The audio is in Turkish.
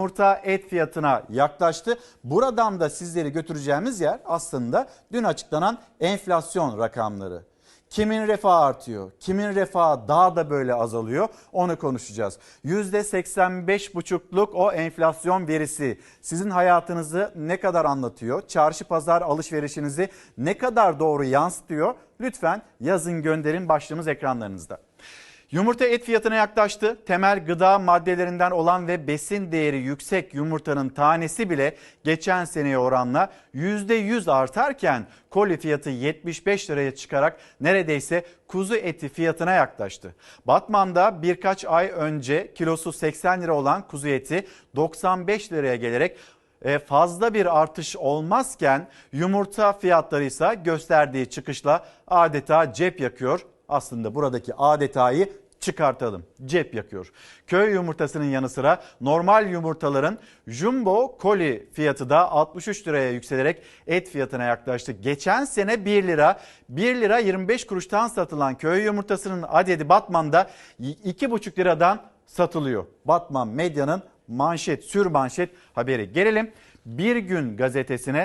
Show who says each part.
Speaker 1: Yumurta et fiyatına yaklaştı. Buradan da sizleri götüreceğimiz yer aslında dün açıklanan enflasyon rakamları. Kimin refahı artıyor? Kimin refahı daha da böyle azalıyor? Onu konuşacağız. %85,5'luk o enflasyon verisi sizin hayatınızı ne kadar anlatıyor? Çarşı pazar alışverişinizi ne kadar doğru yansıtıyor? Lütfen yazın gönderin başlığımız ekranlarınızda. Yumurta et fiyatına yaklaştı. Temel gıda maddelerinden olan ve besin değeri yüksek yumurtanın tanesi bile geçen seneye oranla %100 artarken koli fiyatı 75 liraya çıkarak neredeyse kuzu eti fiyatına yaklaştı. Batman'da birkaç ay önce kilosu 80 lira olan kuzu eti 95 liraya gelerek e, fazla bir artış olmazken yumurta fiyatları ise gösterdiği çıkışla adeta cep yakıyor. Aslında buradaki adetayı çıkartalım. Cep yakıyor. Köy yumurtasının yanı sıra normal yumurtaların jumbo koli fiyatı da 63 liraya yükselerek et fiyatına yaklaştı. Geçen sene 1 lira 1 lira 25 kuruştan satılan köy yumurtasının adedi Batman'da 2,5 liradan satılıyor. Batman Medya'nın manşet, sür manşet haberi. Gelelim Bir Gün gazetesine